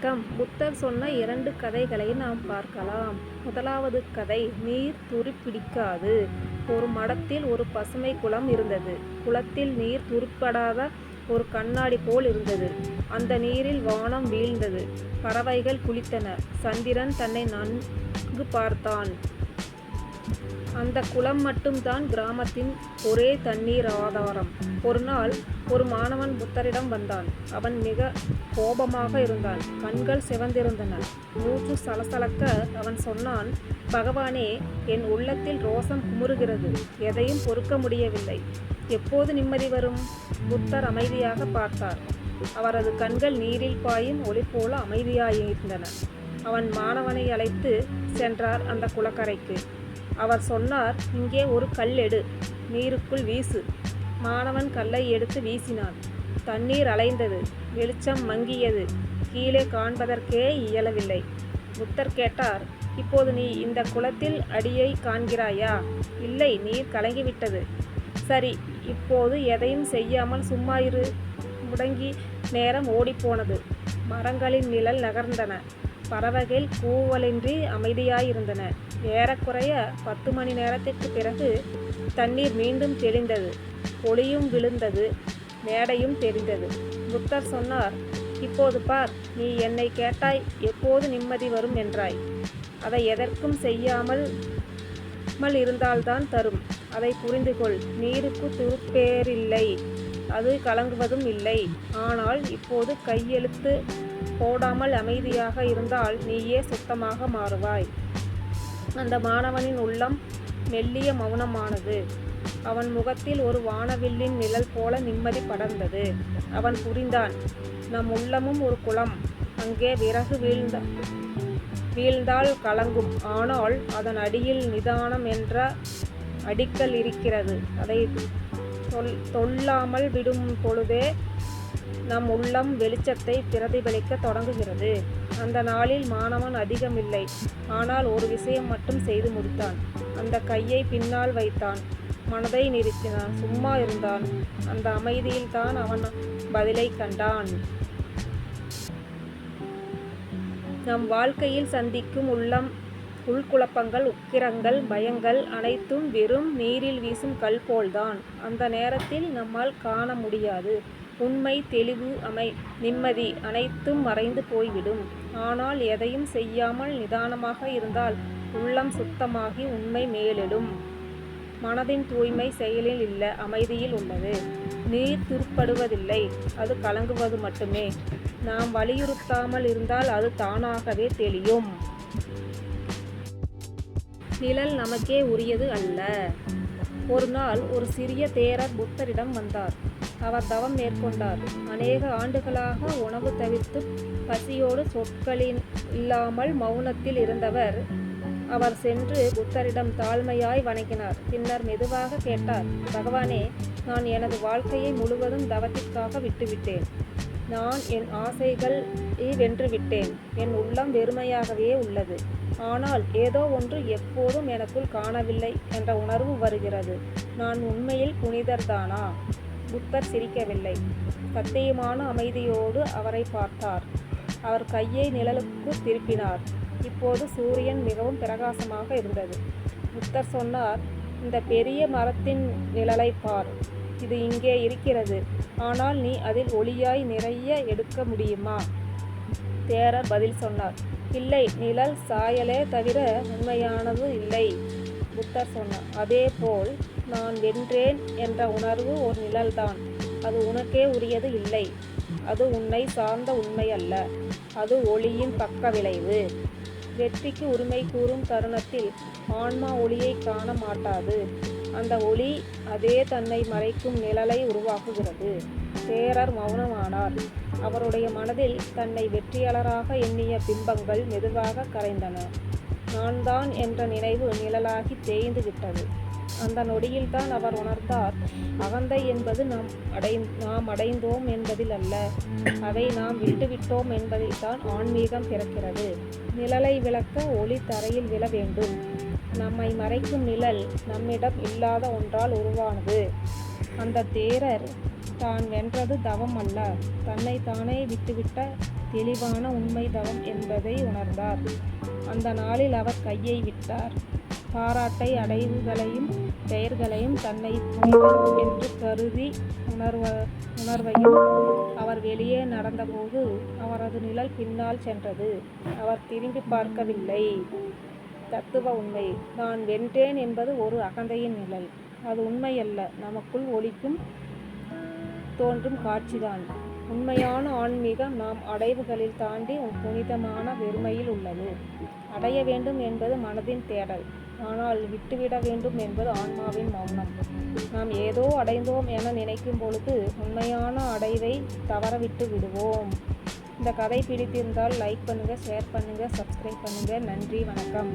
வணக்கம். புத்தர் சொன்ன இரண்டு கதைகளை நாம் பார்க்கலாம். முதலாவது கதை நீர் துருப்பிடிக்காது ஒரு மடத்தில் ஒரு பசுமை குளம் இருந்தது. குளத்தில் நீர் துருப்படாத ஒரு கண்ணாடி போல் இருந்தது. அந்த நீரில் வானம் வீழ்ந்தது. பறவைகள் குளித்தன. சந்திரன் தன்னை நன்கு பார்த்தான். அந்த குளம் மட்டும்தான் கிராமத்தின் ஒரே தண்ணீர் ஆதாரம். ஒரு நாள் ஒரு மாணவன் புத்தரிடம் வந்தான். அவன் மிக கோபமாக இருந்தான். கண்கள் சிவந்திருந்தன. மூச்சு சலசலக்க அவன் சொன்னான் பகவானே என் உள்ளத்தில் ரோசம் குமுறுகிறது. எதையும் பொறுக்க முடியவில்லை. எப்போது நிம்மதி வரும்? புத்தர் அமைதியாக பார்த்தார். அவரது கண்கள் நீரில் பாயும் ஒளி போல அமைதியாயிருந்தன. அவன் மாணவனை அழைத்து சென்றார் அந்த குளக்கரைக்கு. அவர் சொன்னார் இங்கே ஒரு கல் எடு நீருக்குள் வீசு. மாணவன் கல்லை எடுத்து வீசினான். தண்ணீர் அலைந்தது வெளிச்சம் மங்கியது கீழே காண்பதற்கே இயலவில்லை. புத்தர் கேட்டார் இப்போது நீ இந்த குளத்தில் அடியை காண்கிறாயா? இல்லை நீர் கலங்கிவிட்டது. சரி இப்போது எதையும் செய்யாமல் சும்மா இரு. முடங்கி நேரம் ஓடிப்போனது. மரங்களின் நிழல் நகர்ந்தன. பறவைகள் கூவலின்றி அமைதியாயிருந்தன. ஏறக்குறைய பத்து மணி நேரத்திற்கு பிறகு தண்ணீர் மீண்டும் தெளிந்தது. ஒளியும் விழுந்தது. மேடையும் தெரிந்தது. புத்தர் சொன்னார் இப்போது பார் நீ என்னை கேட்டாய் எப்போது நிம்மதி வரும்? என்றாய். அதை எதற்கும் செய்யாமல் மல் இருந்தால்தான் தரும். அதை புரிந்து கொள் நீருக்கு துருப்பேரில்லை அது கலங்குவதும் இல்லை. ஆனால் இப்போது கையெழுத்து போடாமல் அமைதியாக இருந்தால் நீயே சுத்தமாக மாறுவாய். அந்த மாணவனின் உள்ளம் மெல்லிய மௌனமானது. அவன் முகத்தில் ஒரு வானவில்லின் நிழல் போல நிம்மதி படர்ந்தது. அவன் புரிந்தான் நம் உள்ளமும் ஒரு குளம். அங்கே விறகு வீழ்ந்த வீழ்ந்தால் கலங்கும். ஆனால் அதன் அடியில் நிதானம் என்ற அடிக்கல் இருக்கிறது. அதை தொல் தொல்லாமல் விடும் பொழுதே நம் உள்ளம் வெளிச்சத்தை பிரதிபலிக்க தொடங்குகிறது. அந்த நாளில் மாணவன் அதிகமில்லை. ஆனால் ஒரு விஷயம் மட்டும் செய்து முடித்தான். அந்த கையை பின்னால் வைத்தான். மனதை நிறுத்தினான். சும்மா இருந்தான். அந்த அமைதியில் தான் அவன் பதிலை கண்டான். நம் வாழ்க்கையில் சந்திக்கும் உள்ளம் உள்குழப்பங்கள் உக்கிரங்கள் பயங்கள் அனைத்தும் வெறும் நீரில் வீசும் கல் போல்தான். அந்த நேரத்தில் நம்மால் காண முடியாது. உண்மை தெளிவு அமை நிம்மதி அனைத்தும் மறைந்து போய்விடும். ஆனால் எதையும் செய்யாமல் நிதானமாக இருந்தால் உள்ளம் சுத்தமாகி உண்மை மேலிடும். மனதின் தூய்மை செயலில் இல்ல அமைதியில் உள்ளது. நீர் துருப்படுவதில்லை அது கலங்குவது மட்டுமே. நாம் வலியுறுத்தாமல் இருந்தால் அது தானாகவே தெளியும். நிழல் நமக்கே உரியது அல்ல. ஒரு நாள் ஒரு சிறிய தேரர் புத்தரிடம் வந்தார். அவர் தவம் மேற்கொண்டார். அநேக ஆண்டுகளாக உணவு தவிர்த்து பசியோடு சொற்களின் இல்லாமல் மௌனத்தில் இருந்தவர் அவர் சென்று புத்தரிடம் தாழ்மையாய் வணங்கினார். பின்னர் மெதுவாக கேட்டார் பகவானே நான் எனது வாழ்க்கையை முழுவதும் தவத்திற்காக விட்டுவிட்டேன். நான் என் ஆசைகளை வென்றுவிட்டேன். என் உள்ளம் வெறுமையாகவே உள்ளது. ஆனால் ஏதோ ஒன்று எப்போதும் எனக்குள் காணவில்லை என்ற உணர்வு வருகிறது. நான் உண்மையில் புனிதர்தானா? புத்தர் சிரிக்கவில்லை. சத்தியமான அமைதியோடு அவரை பார்த்தார். அவர் கையை நிழலுக்கு திருப்பினார். இப்போது சூரியன் மிகவும் பிரகாசமாக இருந்தது. புத்தர் சொன்னார் இந்த பெரிய மரத்தின் நிழலை பார். இது இங்கே இருக்கிறது. ஆனால் நீ அதில் ஒளியாய் நிறைய எடுக்க முடியுமா? தேரர் பதில் சொன்னார் இல்லை நிழல் சாயலே தவிர உண்மையானது இல்லை. புத்தர் சொன்னார் அதேபோல் நான் வென்றேன் என்ற உணர்வு ஒரு நிழல்தான். அது உனக்கே உரியது இல்லை. அது உன்னை சார்ந்த உண்மை அல்ல. அது ஒளியின் பக்க விளைவு. வெற்றிக்கு உரிமை கூறும் தருணத்தில் ஆன்மா ஒளியை காண மாட்டாது. அந்த ஒளி அதே தன்னை மறைக்கும் நிழலை உருவாக்குகிறது. தேரர் மௌனமானார். அவருடைய மனதில் தன்னை வெற்றியாளராக எண்ணிய பிம்பங்கள் மெதுவாக கரைந்தன. நான் தான் என்ற நினைவு நிழலாகி தேய்ந்து விட்டது. அந்த நொடியில்தான் அவர் உணர்ந்தார் அகந்தை என்பது நாம் அடை நாம் அடைந்தோம் என்பதில் அல்ல. அதை நாம் விட்டுவிட்டோம் என்பதில்தான் ஆன்மீகம் பிறக்கிறது. நிழலை விளக்க ஒளி தரையில் விழ வேண்டும். நம்மை மறைக்கும் நிழல் நம்மிடம் இல்லாத ஒன்றால் உருவானது. அந்த தேரர் தான் வென்றது தவம் அல்ல. தன்னை தானே விட்டுவிட்ட தெளிவான உண்மை தவம் என்பதை உணர்ந்தார். அந்த நாளில் அவர் கையை விட்டார். பாராட்டை அடைவுகளையும் பெயர்களையும் தன்னை என்று கருதி உணர்வ உணர்வையும் அவர் வெளியே நடந்தபோது அவரது நிழல் பின்னால் சென்றது. அவர் திரும்பி பார்க்கவில்லை. தத்துவ உண்மை. நான் வென்றேன் என்பது ஒரு அகந்தையின் நிழல். அது உண்மையல்ல நமக்குள் ஒழிக்கும் தோன்றும் காட்சிதான். உண்மையான ஆன்மீகம் நாம் அடைவுகளில் தாண்டி புனிதமான வெறுமையில் உள்ளது. அடைய வேண்டும் என்பது மனதின் தேடல் ஆனால் விட்டுவிட வேண்டும் என்பது ஆன்மாவின் மௌனம். நாம் ஏதோ அடைந்தோம் என நினைக்கும் பொழுது உண்மையான அடைவை தவறவிட்டு விடுவோம். இந்த கதை பிடித்திருந்தால் லைக் பண்ணுங்கள் ஷேர் பண்ணுங்கள் சப்ஸ்கிரைப் பண்ணுங்கள் நன்றி வணக்கம்.